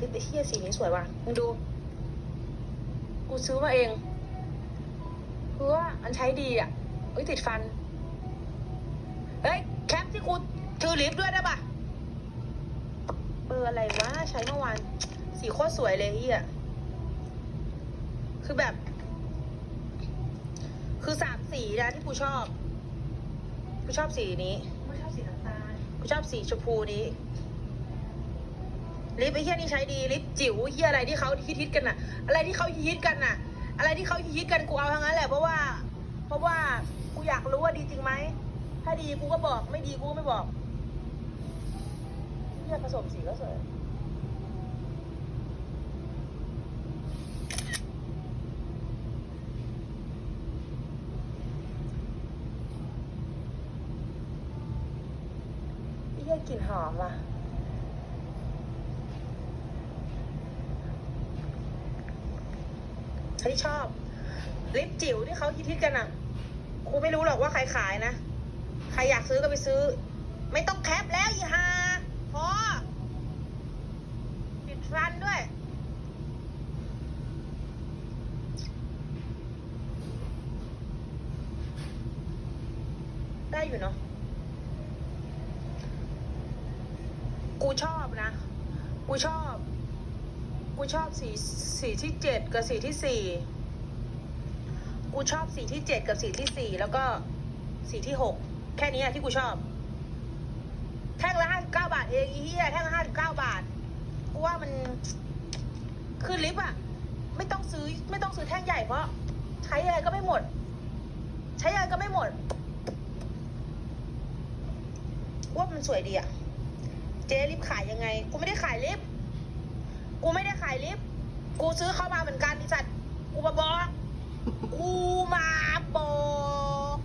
ลิปไอ้เฮียสีนี้สวยว่ะมึงดู กูซื้อมาเองคือว่ามันใช้ดีอะเอ้ยติดฟัน เฮ้ยแคปที่กูถือลิปด้วยได้ปะเบอร์อะไรวะใช้เมื่อวานสีโคตรสวยเลยเฮียคือแบบ คือสามสีนะที่กูชอบ กูชอบสีนี้ไม่ชอบสีน้ำตาล กูชอบสีชมพูนี้ ลิปไอ้เฮียนี่ใช้ดีลิปจิ๋วเฮียอะไรที่เขาฮิตๆกันน่ะ อะไรที่เขาฮิตๆกันน่ะ อะไรที่เขาฮิตๆกันกูเอาทั้งนั้นแหละเพราะว่า เพราะว่ากูอยากรู้ว่าดีจริงไหมถ้าดีกูก็บอกไม่ดีกูก็ไม่บอกเฮียผสมสีก็สวยเฮียกลิ่นหอมว่ะ ใครที่ชอบ ลิปจิ๋วที่เขาฮิตๆกันอะครูไม่รู้หรอกว่าใครขายนะ ใครอยากซื้อก็ไปซื้อ ไม่ต้องแคปแล้วอีฮาพอปิดฟันด้วยได้อยู่เนาะ กูชอบนะ กูชอบ กูชอบสีสีที่เจ็ดกับสีที่สี่กูชอบสีที่เจ็ดกับสีที่สี่แล้วก็สีที่หกแค่นี้อะที่กูชอบ แท่งละห้าสิบเก้าบาทเองอีเหี้ยแท่งละห้าสิบเก้าบาทกูว่ามันคือลิปอะไม่ต้องซื้อไม่ต้องซื้อแท่งใหญ่เพราะ ใช้อะไรก็ไม่หมด ใช้อะไรก็ไม่หมดว่ามันสวยดีอะเจ๊ลิปขายยังไง กูไม่ได้ขายลิป กูไม่ได้ขายลิปกูซื้อเข้ามาเหมือนกันไอสัตว์กูมาบอก กูมาบอก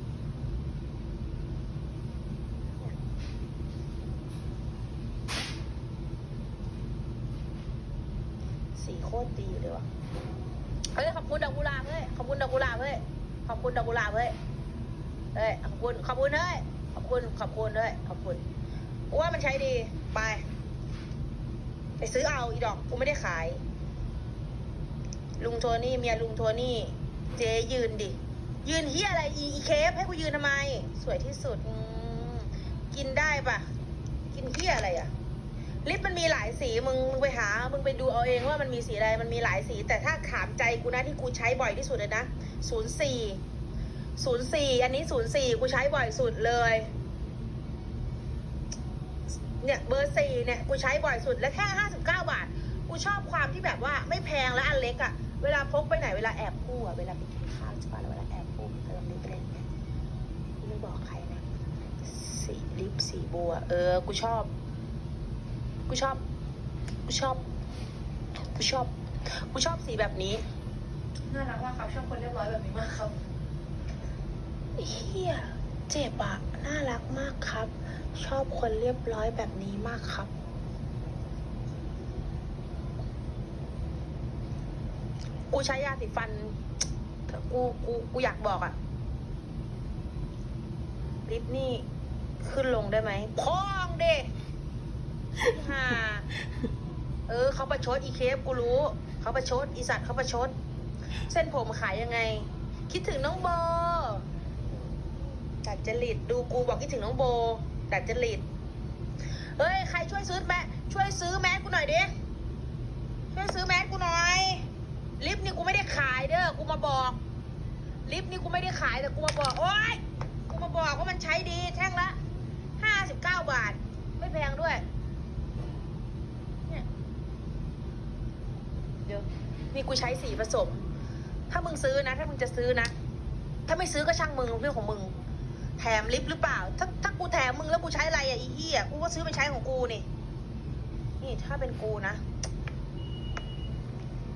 สีโคตรดีเลยว่ะเฮ้ยขอบคุณดอกกุหลาบเฮ้ยขอบคุณดอกกุหลาบเฮ้ยขอบคุณดอกกุหลาบเฮ้ยเฮ้ยขอบคุณขอบคุณเฮ้ยขอบคุณขอบคุณเฮ้ยขอบคุณว่ามันใช้ดีไป ไปซื้อเอาอีดอกกูไม่ได้ขาย ลุงโทนี่เมียลุงโทนี่ เจ๊ยืนดิ ยืนเฮียอะไรอีอีเคฟให้กูยืนทำไม สวยที่สุดกินได้ปะกินเฮียอะไรอะลิปมันมีหลายสีมึงมึงไปหา มึงไปดูเอาเองว่ามันมีสีอะไร มันมีหลายสี แต่ถ้าถามใจกูนะที่กูใช้บ่อยที่สุดเลยนะศูนย์สี่ศูนย์สี่อันนี้ศูนย์สี่กูใช้บ่อยสุดเลย เนี่ยเบอร์สี่เนี่ยกูใช้บ่อยสุดและแค่ห้าสิบเก้าบาท กูชอบความที่แบบว่าไม่แพงและอันเล็กอะเวลาพกไปไหนเวลาแอบคู่อะเวลาไปกินข้าวใช่ปะแล้วเวลาแอบคู่เติมลิปอะไรอย่างเงี้ยไม่บอกใครนะสีลิปสีบัว เออ กูชอบ กูชอบ กูชอบ กูชอบ กูชอบสีแบบนี้ น่ารักมากครับชอบคนเรียบร้อยแบบนี้มากครับเฮีย เจ็บอะน่ารักมากครับ ชอบคนเรียบร้อยแบบนี้มากครับ กูใช้ยาสีฟันกูกูกูอยากบอกอะลิปนี่ขึ้นลงได้ไหมพองเด็ฮ่าเออเขาประชดอีเคฟกูรู้ เขาประชดอีสัตว์เขาประชด เส้นผมขายยังไง คิดถึงน้องโบ ดัดจริตดูกูบอกคิดถึงน้องโบดัดจริตเฮ้ยใครช่วยซื้อแมสช่วยซื้อแมสกูหน่อยดิช่วยซื้อแมสกูหน่อยลิปนี่กูไม่ได้ขายเด้อกูมาบอก ลิปนี่กูไม่ได้ขายแต่กูมาบอกโอ๊ยกูมาบอกว่ามันใช้ดีแท่งละห้าสิบเก้าบาท ไม่แพงด้วยเนี่ยเดี๋ยวนี่กูใช้สีผสม ถ้ามึงซื้อนะ ถ้ามึงจะซื้อนะ ถ้าไม่ซื้อก็ช่างมึงเรื่องของมึง แถมลิปหรือเปล่า ถ้าถ้ากูแถมมึงแล้วกูใช้อะไรอะอีเหี้ยกูก็ซื้อไปใช้ของกูนี่ นี่ถ้าเป็นกูนะ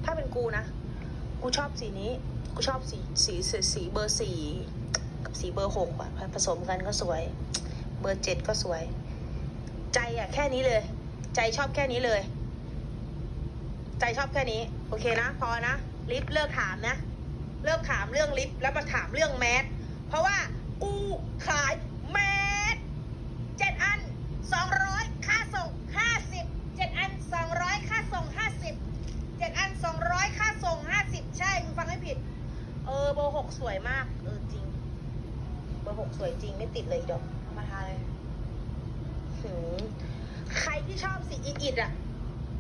ถ้าเป็นกูนะ กูชอบสีนี้ กูชอบสีสีสีสีเบอร์สี่กับสีเบอร์หกอะผสมกันก็สวย เบอร์เจ็ดก็สวย ใจอะแค่นี้เลย ใจชอบแค่นี้เลย ใจชอบแค่นี้ โอเคนะ พอนะลิฟต์เลิกถามนะ เลิกถามเรื่องลิฟต์แล้วมาถามเรื่องแมสเพราะว่า กูขายแมสเจ็ดอันสองร้อยค่าส่งห้าสิบเจ็ดอันสองร้อยค่าส่งห้าสิบเจ็ดอันสองร้อยค่าส่งห้าสิบใช่คุณฟังไม่ผิด เออเบอร์หกสวยมาก เออจริง เบอร์หกสวยจริงไม่ติดเลยดอกมาทาเลยใครที่ชอบสีอิดอิดอะ